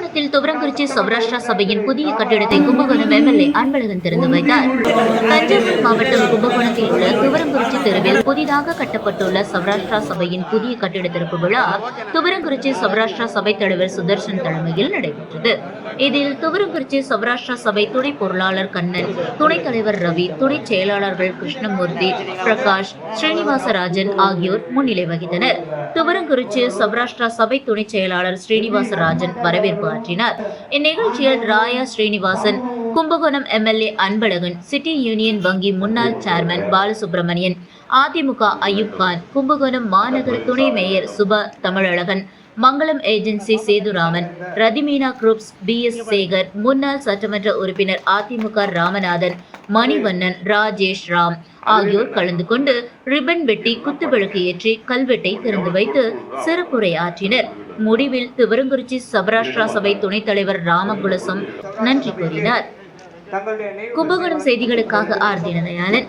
கும்பகோணத்தில் துவரங்குறிச்சி சௌராஷ்டிரா சபையின் புதிய கட்டிடத்தை கும்பகோணம் எம்எல்ஏ அன்பழகன் திறந்து வைத்தார். தஞ்சாவூர் மாவட்டம் கும்பகோணத்தில் உள்ள துவரம் தெருவில் புதிதாக கட்டப்பட்டுள்ள சௌராஷ்டிரா சபையின் புதிய கட்டிட திறப்பு விழா துவரங்குறிச்சி சௌராஷ்டிரா சபை தலைவர் சுதர்சன் தலைமையில் நடைபெற்றது. இதில் துவரங்குறிச்சி சௌராஷ்டிரா சபை துணை பொருளாளர் கண்ணன் துணைத் தலைவர் ரவி துணை செயலாளர்கள் கிருஷ்ணமூர்த்தி பிரகாஷ் ஸ்ரீனிவாசராஜன் ஆகியோர் முன்னிலை வகித்தனர். துவரங்குறிச்சி சௌராஷ்டிரா சபை துணைச் செயலாளர் ஸ்ரீனிவாசராஜன் வரவேற்பு ஆற்றினார். இந்நிகழ்ச்சியில் Raya Srinivasan Kumbakonam MLA Anbazhagan city union வங்கி முன்னாள் சேர்மன் பாலசுப்ரமணியன் அதிமுக அயூப் கான் கும்பகோணம் மாநகர துணை mayor Suba Tamizhazhagan Mangalam agency Sethuraman Rathimeena groups P S Sekar முன்னாள் சட்டமன்ற உறுப்பினர் அதிமுக ராமநாதன் மணிவண்ணன் ராஜேஷ் ராம் ஆகியோர் கலந்து கொண்டு ரிப்பன் வெட்டி குத்துவிளக்கு ஏற்றி கல்வெட்டை திறந்து வைத்து சிறப்புரை ஆற்றினர் முடிவில் திருவரங்குறிச்சி சபராஷ்டிரா சபை துணைத் தலைவர் ராமகுலசம் நன்றி கூறினார். கும்பகோணம் செய்திகளுக்காக ஆர் தினதயாளன்